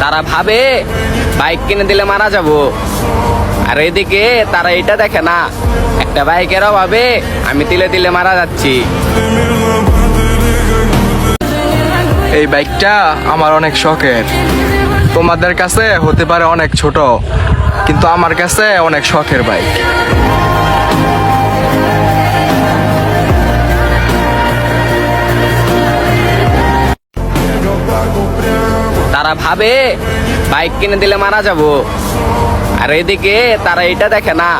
তারা ভাবে, বাইক কিনে দিলে মারা যাব। আর এদিকে তারা এটা দেখে না, একটা বাইকের অভাবে আমি তিলে তিলে মারা যাচ্ছি। এই বাইকটা আমার অনেক শখের। তোমাদের কাছে হতে পারে অনেক ছোট, কিন্তু আমার কাছে অনেক শখের বাইক। তারা ভাবে, বাইক কিনে দিলে মারা যাব। আর এদিকে তারা এটা দেখে না,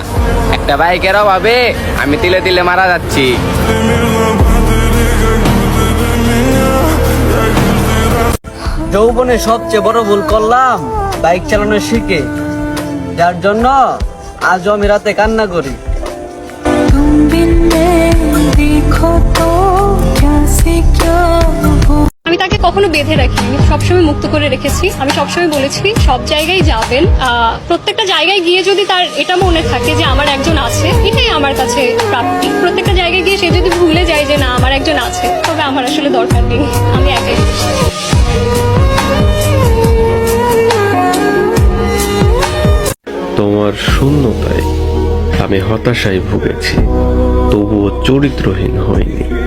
একটা বাইকের অভাবে আমি তিলে তিলে মারা যাচ্ছি। যৌবনে সবচেয়ে বড় ভুল করলাম, বাইক চালানো শিখে। যার জন্য আজও আমি রাতে কান্না করি। কখনো বেঁধে রাখিনি। আমি সবসময় মুক্ত করে রেখেছি। আমি সবসময় বলেছি, সব জায়গায় যাবেন। প্রত্যেকটা জায়গায় গিয়ে যদি তার এটা মনে থাকে যে আমার একজন আছে, এটাই আমার কাছে প্রাপ্তি। প্রত্যেকটা জায়গায় গিয়ে সে যদি ভুলে যায় যে না, আমার একজন আছে, তবে আমার আসলে দরকার নেই। আমি একাই তোমার শূন্যতায় আমি হতাশায় ভুগেছি, তবুও চরিত্রহীন হইনি।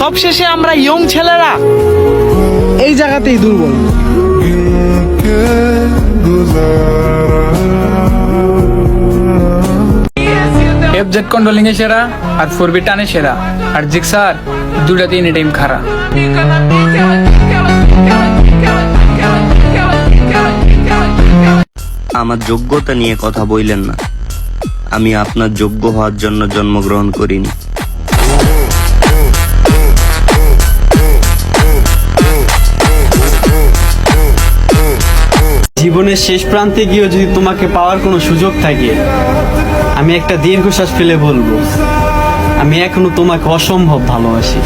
সবশেষে আমরা ইয়ং ছেলেরা এই জায়গাতেই দুর্বল। এফজেড কন্ট্রোলিং এ সেরা আর ফোর বি টানে সেরা। আর জিক্সার দুটাতে এনি টাইম খারাপ আমার যোগ্যতা নিয়ে কথা বইলেন না। আমি আপনার যোগ্য হওয়ার জন্য জন্মগ্রহণ করিনি। জীবনের শেষ প্রান্তে গিয়েও যদি তোমাকে পাওয়ার কোনো সুযোগ থাকে, আমি একটা দীর্ঘশ্বাস ফেলে বলব। আমি এখনও তোমাকে অসম্ভব ভালোবাসি।